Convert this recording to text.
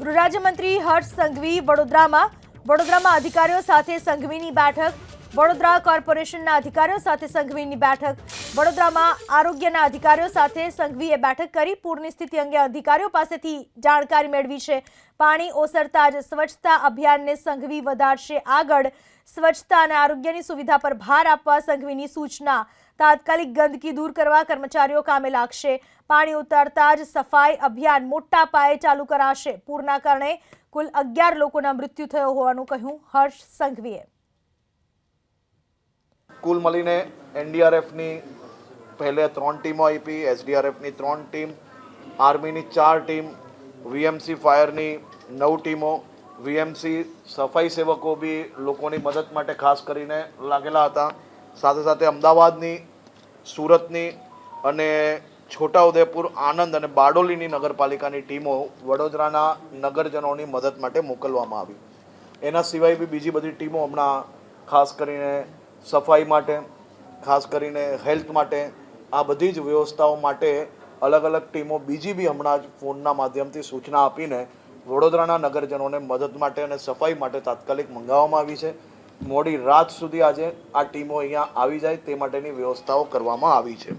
ગૃહરાજ્યમંત્રી હર્ષ સંઘવી વડોદરામાં વડોદરામાં અધિકારીઓ સાથે સંઘવીની બેઠક વડોદરા કોર્પોરેશનના અધિકારીઓ સાથે સંઘવીની બેઠક. વડોદરામાં આરોગ્યના અધિકારીઓ સાથે સંઘવીએ બેઠક કરી પૂરની સ્થિતિ અંગે અધિકારીઓ પાસેથી જાણકારી મેળવી છે. પાણી ઓસરતા જ સ્વચ્છતા અભિયાનને સંઘવી વધારશે આગળ. સ્વચ્છતા અને આરોગ્યની સુવિધા પર ભાર આપવા સંઘવીની સૂચના. તાત્કાલિક ગંદકી દૂર કરવા કર્મચારીઓ કામે લાગશે. પાણી ઉતારતા જ સફાઈ અભિયાન મોટા પાયે ચાલુ કરાશે. પૂરના કારણે કુલ અગિયાર લોકોના મૃત્યુ થયો હોવાનું કહ્યું હર્ષ સંઘવીએ. કુલ મળીને એનડીઆરએફની પહેલે ત્રણ ટીમો આપી, એસડીઆરએફની ત્રણ ટીમ, આર્મીની ચાર ટીમ, વીએમસી ફાયરની નવ ટીમો. વીએમસી સફાઈ સેવકો બી લોકોની મદદ માટે ખાસ કરીને લાગેલા હતા. સાથે સાથે અમદાવાદની, સુરતની અને છોટાઉદેપુર, આણંદ અને બારડોલીની નગરપાલિકાની ટીમો વડોદરાના નગરજનોની મદદ માટે મોકલવામાં આવી. એના સિવાય બી બીજી બધી ટીમો હમણાં ખાસ કરીને સફાઈ માટે, ખાસ કરીને હેલ્થ માટે, આ બધી જ વ્યવસ્થાઓ માટે અલગ અલગ ટીમો બીજી બી હમણાં જ ફોનના માધ્યમથી સૂચના આપીને વડોદરાના નગરજનોને મદદ માટે અને સફાઈ માટે તાત્કાલિક મંગાવવામાં આવી છે. મોડી રાત સુધી આજે આ ટીમો અહીંયા આવી જાય તે માટેની વ્યવસ્થાઓ કરવામાં આવી છે.